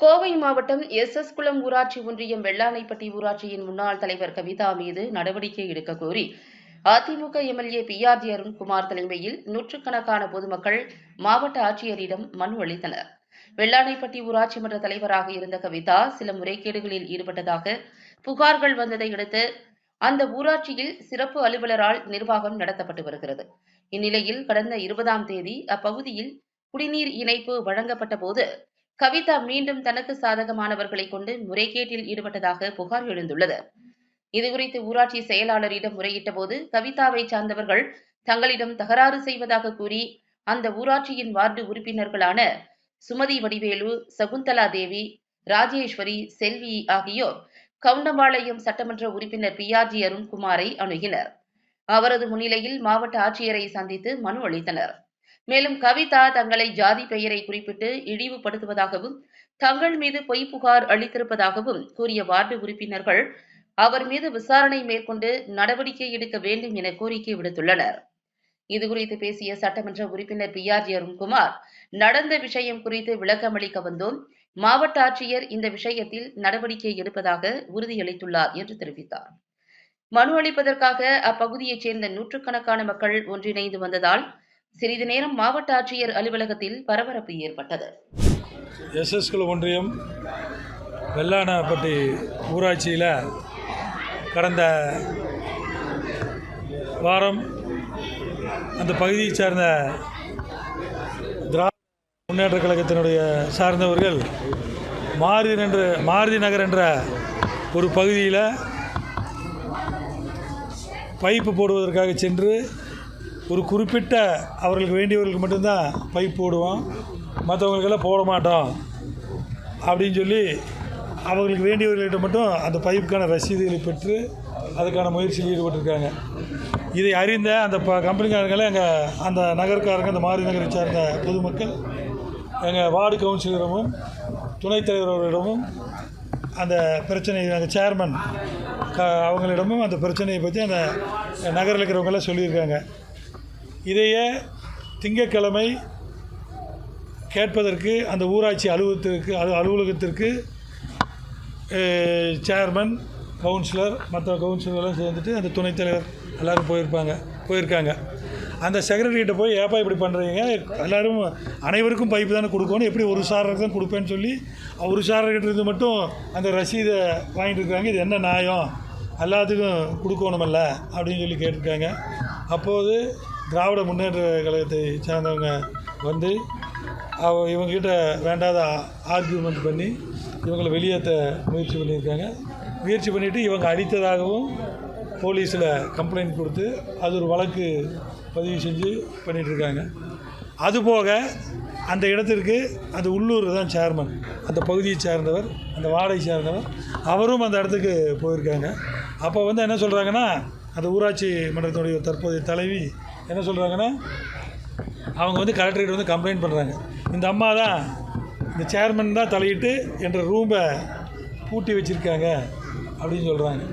கோவை மாவட்டம் S S குளம் ஊராட்சி ஒன்றியம் வெள்ளானைப்பட்டி ஊராட்சியின் முன்னாள் தலைவர் கவிதா மீது நடவடிக்கை எடுக்க கோரி AIADMK MLA P R G Arunkumar தலைமையில் நூற்றுக்கணக்கான பொதுமக்கள் மாவட்ட ஆட்சியரிடம் மனு அளித்தனர். வெள்ளானைப்பட்டி ஊராட்சி மன்ற தலைவராக இருந்த கவிதா சில முறைகேடுகளில் ஈடுபட்டதாக புகார்கள் வந்ததை அடுத்து அந்த ஊராட்சியில் சிறப்பு அலுவலரால் நிர்வாகம் நடத்தப்பட்டு வருகிறது. இந்நிலையில் கடந்த இருபதாம் தேதி அப்பகுதியில் குடிநீர் இணைப்பு வழங்கப்பட்ட போது கவிதா மீண்டும் தனக்கு சாதகமானவர்களை கொண்டு முறைகேட்டில் ஈடுபட்டதாக புகார் எழுந்துள்ளது. இதுகுறித்து ஊராட்சி செயலாளரிடம் முறையிட்ட போது கவிதாவை சார்ந்தவர்கள் தங்களிடம் தகராறு செய்வதாக கூறி அந்த ஊராட்சியின் வார்டு உறுப்பினர்களான சுமதி வடிவேலு சகுந்தலா தேவி ராஜேஸ்வரி செல்வி ஆகியோர் கவுண்டம்பாளையம் சட்டமன்ற உறுப்பினர் பி ஆர் ஜி அருண்குமாரை அணுகினர். அவரது முன்னிலையில் மாவட்ட ஆட்சியரை சந்தித்து மனு அளித்தனர். மேலும் கவிதா தங்களை ஜாதி பெயரை குறிப்பிட்டு இழிவுபடுத்துவதாகவும் தங்கள் மீது பொய் புகார் அளித்திருப்பதாகவும் கூறிய வார்டு உறுப்பினர்கள் அவர் மீது விசாரணை மேற்கொண்டு நடவடிக்கை எடுக்க வேண்டும் என கோரிக்கை விடுத்துள்ளனர். இதுகுறித்து பேசிய சட்டமன்ற உறுப்பினர் பி ஆர் ஜி அருண்குமார் நடந்த விஷயம் குறித்து விளக்கமளிக்க வந்தோம். மாவட்ட ஆட்சியர் இந்த விஷயத்தில் நடவடிக்கை எடுப்பதாக உறுதியளித்துள்ளார் என்று தெரிவித்தார். மனு அளிப்பதற்காக அப்பகுதியைச் சேர்ந்த நூற்றுக்கணக்கான மக்கள் ஒன்றிணைந்து வந்ததால் சிறிது நேரம் மாவட்ட ஆட்சியர் அலுவலகத்தில் பரபரப்பு ஏற்பட்டது. எஸ்எஸ் குழு ஒன்றியம் வெள்ளானப்பட்டி ஊராட்சியில் கடந்த வாரம் அந்த பகுதியை சார்ந்த திராவிட முன்னேற்ற கழகத்தினுடைய சார்ந்தவர்கள் மாருதி என்ற மாருதி நகர் என்ற ஒரு பகுதியில் பைப்பு போடுவதற்காக சென்று ஒரு குறிப்பிட்ட அவர்களுக்கு வேண்டியவர்களுக்கு மட்டும்தான் பைப் போடுவோம். மற்றவங்களுக்கெல்லாம் போட மாட்டோம். அப்படின்னு சொல்லி அவங்களுக்கு வேண்டியவர்கள்ட்ட மட்டும் அந்த பைப்புக்கான ரசீதுகளை பெற்று அதுக்கான முயற்சியில் ஈடுபட்டிருக்காங்க. இதை அறிந்த அந்த ப கம்பெனிக்காரங்களே எங்கள் அந்த நகர்க்காரங்க அந்த மாரி நகரை சார்ந்த பொதுமக்கள் எங்கள் வார்டு கவுன்சிலரிடமும் துணைத் தலைவர்களிடமும் அந்த பிரச்சனை அந்த சேர்மன் க அவங்களிடமும் அந்த பிரச்சனையை பற்றி அந்த நகரில் இருக்கிறவங்களாம் சொல்லியிருக்காங்க. இதையே திங்கட்கிழமை கேட்பதற்கு அந்த ஊராட்சி அலுவலகத்திற்கு அலு அலுவலகத்திற்கு சேர்மன் கவுன்சிலர் மற்ற கவுன்சிலர்லாம் சேர்ந்துட்டு அந்த துணைத் தலைவர் எல்லோரும் போயிருப்பாங்க போயிருக்காங்க. அந்த செக்ரட்டரிகிட்ட போய் ஏப்பா இப்படி பண்ணுறீங்க எல்லோரும் அனைவருக்கும் பைப்பு தானே கொடுக்கணும் எப்படி ஒரு சாரருக்கு தான் கொடுப்பேன்னு சொல்லி ஒரு சாரர்கிட்ட இருந்து மட்டும் அந்த ரசீதை வாங்கிட்டு இருக்காங்க இது என்ன நியாயம்? எல்லாத்துக்கும் கொடுக்கணுமல்ல அப்படின்னு சொல்லி கேட்டிருக்காங்க. அப்போது திராவிட முன்னேற்ற கழகத்தை சார்ந்தவங்க வந்து அவ இவங்ககிட்ட வேண்டாத ஆர்கியூமெண்ட் பண்ணி இவங்களை வெளியேற்ற முயற்சி பண்ணியிருக்காங்க. முயற்சி பண்ணிவிட்டு இவங்க அடித்ததாகவும் போலீஸில் கம்ப்ளைண்ட் கொடுத்து அது ஒரு வழக்கு பதிவு செஞ்சு பண்ணிகிட்ருக்காங்க அதுபோக அந்த இடத்திற்கு அந்த உள்ளூர் தான் சேர்மன் அந்த பகுதியை சேர்ந்தவர் அந்த வார்டை சேர்ந்தவர் அவரும் அந்த இடத்துக்கு போயிருக்காங்க. அப்போ வந்து என்ன சொல்கிறாங்கன்னா அந்த ஊராட்சி மன்றத்தினுடைய தற்போதைய தலைவி என்ன சொல்கிறாங்கன்னா அவங்க வந்து கலெக்டரேட் வந்து கம்ப்ளைண்ட் பண்ணுறாங்க இந்த அம்மா தான் இந்த சேர்மன் தான் தலையிட்டு என்ற ரூமை பூட்டி வச்சுருக்காங்க அப்படின்னு சொல்கிறாங்க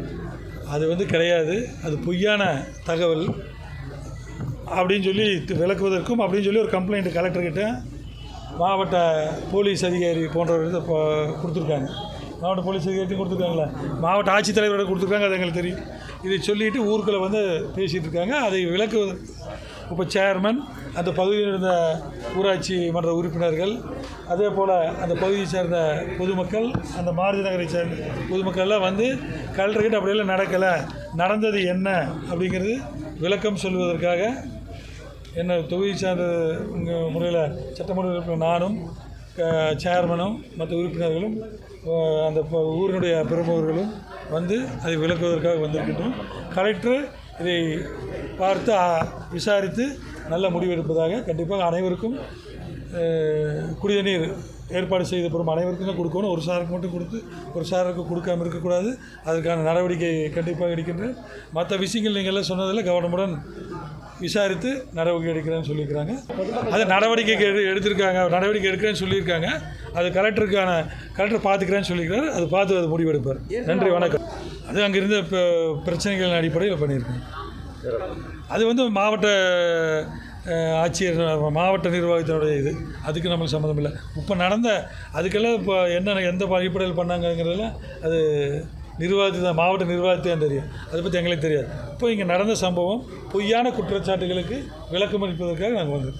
அது வந்து கிடையாது. அது பொய்யான தகவல் அப்படின்னு சொல்லி விளக்குவதற்கும் அப்படின்னு சொல்லி ஒரு கம்ப்ளைண்ட் கலெக்டர்கிட்ட மாவட்ட போலீஸ் அதிகாரி போன்றவர்கள் இப்போ கொடுத்துருக்காங்க. மாவட்ட போலீஸ் அதிகாரி கொடுத்துருக்காங்களா. மாவட்ட ஆட்சித்தலைவரோட கொடுத்துருக்காங்க அது எங்களுக்கு தெரியும். இதை சொல்லிட்டு ஊருக்குள்ளே வந்து பேசிகிட்டு இருக்காங்க. அதை விளக்கு இப்போ சேர்மன் அந்த பகுதியில் இருந்த ஊராட்சி மன்ற உறுப்பினர்கள் அதே போல் அந்த பகுதியை சேர்ந்த பொதுமக்கள் அந்த மாருதி நகரை சேர்ந்த பொதுமக்கள் எல்லாம் வந்து கலெக்டர்கிட்ட அப்படியெல்லாம் நடக்கலை. நடந்தது என்ன அப்படிங்கிறது விளக்கம் சொல்வதற்காக என்ன தொகுதி சார்ந்த முறையில் சட்டமன்ற உறுப்பினர் நானும் சேர்மனும் மற்ற உறுப்பினர்களும் அந்த ப- ஊரினுடைய பிரமுகர்களும் வந்து அதை விளக்குவதற்காக வந்திருக்கின்றோம். கலெக்டர் இதை பார்த்து விசாரித்து நல்ல முடிவெடுப்பதாக கண்டிப்பாக அனைவருக்கும் குடிநீர் ஏற்பாடு செய்த பிறகு அனைவருக்கும் தான் கொடுக்கணும். ஒரு சாருக்கு மட்டும் கொடுத்து ஒரு சாருக்கு கொடுக்காம இருக்கக்கூடாது. அதற்கான நடவடிக்கை கண்டிப்பாக எடுக்கின்றேன். மற்ற விஷயங்கள் நீங்கள் எல்லாம் சொன்னதில் கவனமுடன் விசாரித்து நடவடிக்கை எடுக்கிறேன்னு சொல்லியிருக்கிறாங்க. அது நடவடிக்கை எடு எடுத்திருக்காங்க. நடவடிக்கை எடுக்கிறேன்னு சொல்லியிருக்காங்க. அது கலெக்டருக்கான கலெக்டர் பார்த்துக்கிறேன்னு சொல்லியிருக்காரு அது பார்த்து அது முடிவெடுப்பார். நன்றி வணக்கம். அது அங்கிருந்த இப்போ பிரச்சனைகளின் அடிப்படையில் பண்ணியிருக்கேன். அது வந்து மாவட்ட ஆட்சியர் மாவட்ட நிர்வாகத்தினுடைய இது. அதுக்கு நம்மளுக்கு சம்மந்தம் இல்லை. இப்போ நடந்த அதுக்கெல்லாம் இப்போ என்ன எந்த அடிப்படையில் பண்ணாங்கங்கிறதெல்லாம் அது நிர்வாகத்தை தான் மாவட்ட நிர்வாகத்தை தான் தெரியும். அதை பற்றி எங்களுக்கு தெரியாது. இப்போ இங்கே நடந்த சம்பவம் பொய்யான குற்றச்சாட்டுகளுக்கு விளக்கம் அளிப்பதற்காக நாங்கள் வந்தோம்.